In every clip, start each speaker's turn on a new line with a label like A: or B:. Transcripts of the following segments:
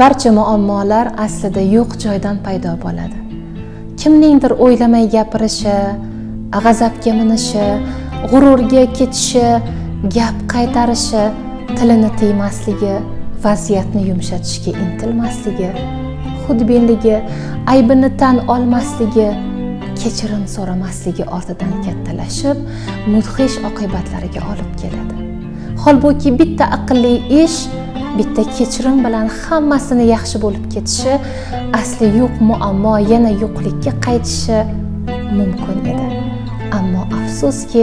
A: barcha muammolar aslida yo'q joydan paydo bo'ladi. Kimningdir o'ylamay gapirishi g'azabga minishi g'ururga ketishi gap qaytarishi tilini tiymasligi vaziyatni yumshatishga intilmasligi xudbinligi aybini tan olmasligi kechirim so'ramasligi ortidan kattalashib mudhish oqibatlarga olib keladi. Holbuki bitta aqlli ish bitta kechirim bilan hammasini yaxshi bo'lib ketishi asli yo'q muammo yana yo'qlikka qaytishi mumkin edi. Ammo afsuski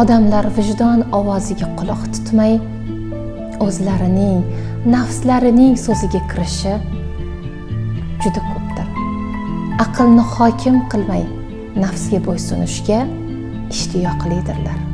A: odamlar vijdon ovoziga quloq tutmay o'zlarining nafslarining so'ziga kirishi juda ko'pdir. Aqlni hokim qilmay nafsga bo'ysunishga ishtiyoqlidirlar.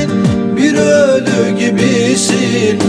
B: gibisin.